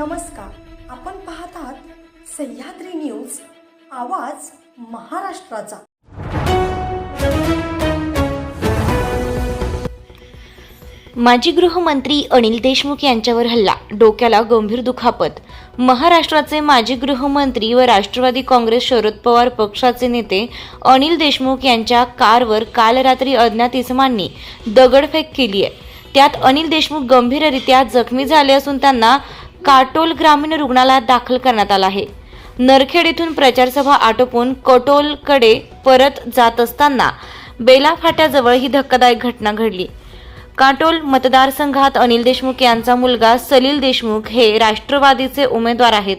नमस्कार. आपण पाहत आहात सह्याद्री न्यूज आवाज महाराष्ट्राचा. माजी गृहमंत्री अनिल देशमुख यांच्यावर हल्ला डोक्याला गंभीर दुखापत. महाराष्ट्राचे माजी गृहमंत्री व राष्ट्रवादी काँग्रेस शरद पवार पक्षाचे नेते अनिल देशमुख यांच्या कारवर काल रात्री अज्ञात इसमांनी दगडफेक केली आहे त्यात अनिल देशमुख गंभीररित्या जखमी झाले असून त्यांना काटोल ग्रामीण रुग्णालयात दाखल करण्यात आला आहे. नरखेड येथून प्रचारसभा आटोपून कटोलकडे परत जात असताना बेला फाट्याजवळ ही धक्कादायक घटना घडली. काटोल मतदारसंघात अनिल देशमुख यांचा मुलगा सलील देशमुख हे राष्ट्रवादीचे उमेदवार आहेत.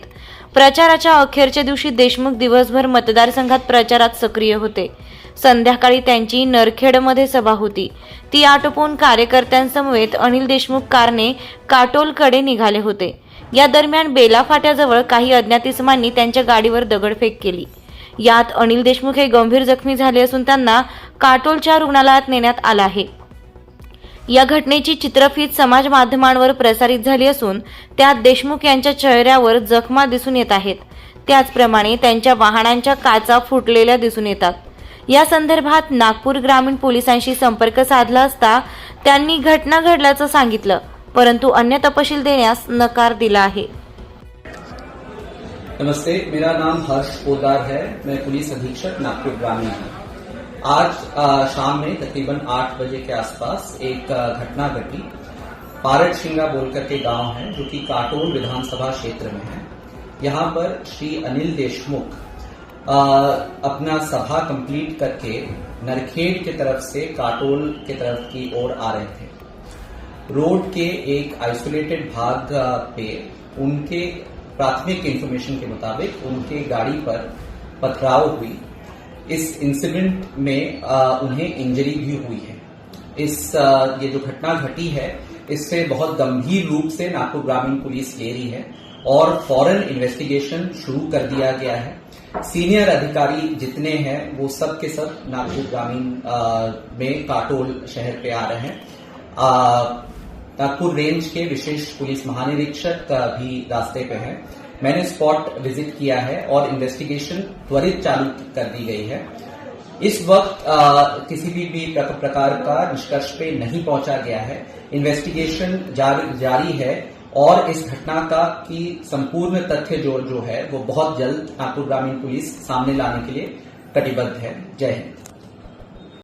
प्रचाराच्या अखेरच्या दिवशी देशमुख दिवसभर मतदारसंघात प्रचारात सक्रिय होते. संध्याकाळी त्यांची नरखेडमध्ये सभा होती. ती आटोपून कार्यकर्त्यांसमवेत अनिल देशमुख कारने काटोलकडे निघाले होते. या दरम्यान बेला फाट्याजवळ काही अज्ञात इसमांनी त्यांच्या गाडीवर दगडफेक केली. यात अनिल देशमुख हे गंभीर जखमी झाले असून त्यांना काटोलच्या रुग्णालयात नेण्यात आलं आहे. या घटनेची चित्रफीत समाज माध्यमांवर प्रसारित झाली असून त्यात देशमुख यांच्या चेहऱ्यावर जखमा दिसून येत आहेत. त्याचप्रमाणे त्यांच्या वाहनांच्या काचा फुटलेल्या दिसून येतात. या संदर्भात नागपूर ग्रामीण पोलिसांशी संपर्क साधला असता त्यांनी घटना घडल्याचं सांगितलं परंतु अन्य तपशील देण्यास नकार दिला आहे. नमस्ते मेरा नाम हर्ष पोदार है। मैं पुलिस अधीक्षक नागपुर ग्रामीण हूँ। आज अ, शाम में तकरीबन आठ बजे के आसपास एक घटना घटी। पारट शिंगा बोलकर के गाँव है जो कि काटोल विधानसभा क्षेत्र में है। यहाँ पर श्री अनिल देशमुख अपना सभा कंप्लीट करके नरखेड़ की तरफ़ से काटोल की तरफ़ की ओर आ रहे थे। रोड के एक आइसोलेटेड भाग पे उनके प्राथमिक इंफॉर्मेशन के मुताबिक उनके गाड़ी पर पथराव हुई। इस इंसिडेंट में अ, उन्हें इंजरी भी हुई है। इस अ, ये जो घटना घटी है इससे बहुत गंभीर रूप से नागपुर ग्रामीण पुलिस ले रही है और फॉरन इन्वेस्टिगेशन शुरू कर दिया गया है। सीनियर अधिकारी जितने हैं वो सब के सब नागपुर ग्रामीण में काटोल शहर पे आ रहे हैं। नागपुर रेंज के विशेष पुलिस महानिरीक्षक भी रास्ते पे हैं। मैंने स्पॉट विज़िट किया है और इन्वेस्टिगेशन त्वरित चालू कर दी गई है। इस वक्त अ, किसी भी, भी प्रकार का निष्कर्ष पे नहीं पहुँचा गया है। इन्वेस्टिगेशन जारी, जारी है और इस घटना का की संपूर्ण तथ्य जो जो है वो बहुत जल्द नागपुर ग्रामीण पुलिस सामने लाने के लिए कटिबद्ध है। जय हिंद।